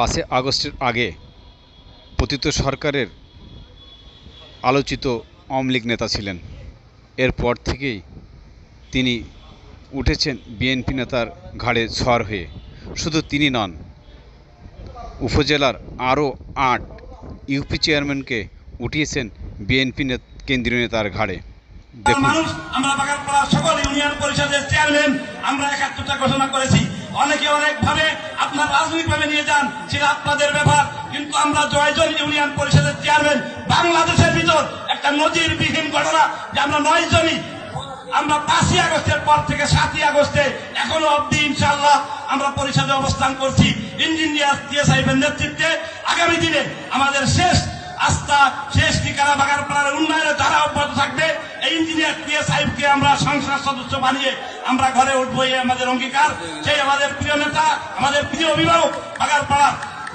পাঁচই আগস্টের আগে পতিত সরকারের আলোচিত আওয়ামী লীগ নেতা ছিলেন। এরপর থেকেই তিনি উঠেছেন বিএনপি নেতার ঘাড়ে ছোঁয়ার হয়ে। শুধু তিনি নন, উপজেলার আরও আট ইউপি চেয়ারম্যানকে উঠিয়েছেন বিএনপি কেন্দ্রীয় নেতার ঘাড়ে। দেখুন। আমরা সকল ইউনিয়ন পরিষদের চেয়ারম্যান, আমরা ঘোষণা করেছি। অনেকে অনেক ভাবে আপনার রাজনৈতিক ভাবে নিয়ে যান, সেটা আপনাদের ব্যাপার। কিন্তু আমরা জয়জন ইউনিয়ন পরিষদের চেয়ারম্যান, বাংলাদেশের ভিতর একটা নজিরবিহীন ঘটনা যে আমরা নয় জনই। আমরা পাঁচই আগস্টের পর থেকে সাতই আগস্টে এখনও অব্দি ইনশাল্লাহ আমরা পরিষদে অবস্থান করছি। ইঞ্জিনিয়ার সাহেবের নেতৃত্বে আগামী দিনে আমাদের শেষ আস্থা, শেষ ঠিকানা টিএস আমরা সংসদ সদস্য বানিয়ে আমরা ঘরে উঠবো, এই আমাদের অঙ্গীকার। সেই আমাদের প্রিয় নেতা, আমাদের প্রিয় অভিভাবক বাগানপাড়া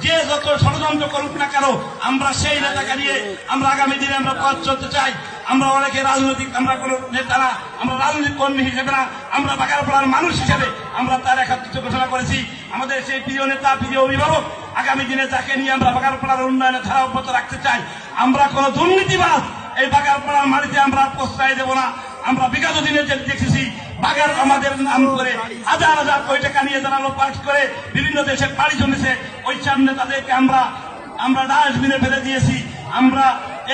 যে যত ষড়যন্ত্র করুক না কেন, আমরা সেই নেতাকে নিয়ে আমরা আগামী দিনে আমরা পথ চলতে চাই। আমরা অনেকে রাজনৈতিক, আমরা কোনো নেতা না, আমরা রাজনৈতিক কর্মী হিসেবে না, আমরা বাগানপাড়ার মানুষ হিসেবে আমরা তার একাত্রিত ঘোষণা করেছি। আমাদের সেই প্রিয় নেতা, প্রিয় অভিভাবক, আগামী দিনে যাকে নিয়ে আমরা বাগানপাড়ার উন্নয়নে ধারা অব্যাহত রাখতে চাই। আমরা কোন দুর্নীতিবাদ এই বাগানপাড়ার মাটিতে আমরা প্রশ্রয় দেব না। আমরা বিগত দিনে যে দেখেছি, বাগান আমাদের নাম করে হাজার হাজার কোটি টাকা নিয়ে যারা লোপাট করে বিভিন্ন দেশে পাড়ি জমেছে। ওই সামনে তাদেরকে আমরা আমরা ডাস্টবিনে ফেলে দিয়েছি। আমরা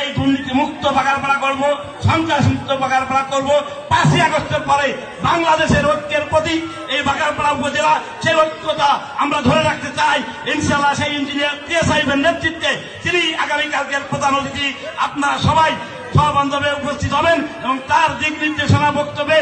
এই দুর্নীতি মুক্ত বাগানপাড়া করব সন্ত্রাস মুক্ত বাগানপাড়া করব। পাঁচই আগস্টের পরে বাংলাদেশের ঐক্যের প্রতি এই বাগানপাড়া উপজেলা, সেই ঐক্যতা আমরা ধরে রাখতে চাই। ইনশাল্লাহ সেই ইঞ্জিনিয়ার টিএস সাহেবের নেতৃত্বে তিনি আগামীকালকের প্রধান অতিথি। আপনারা সবাই সবান্ধবে উপস্থিত হবেন এবং তার দিক নির্দেশনা বক্তব্যে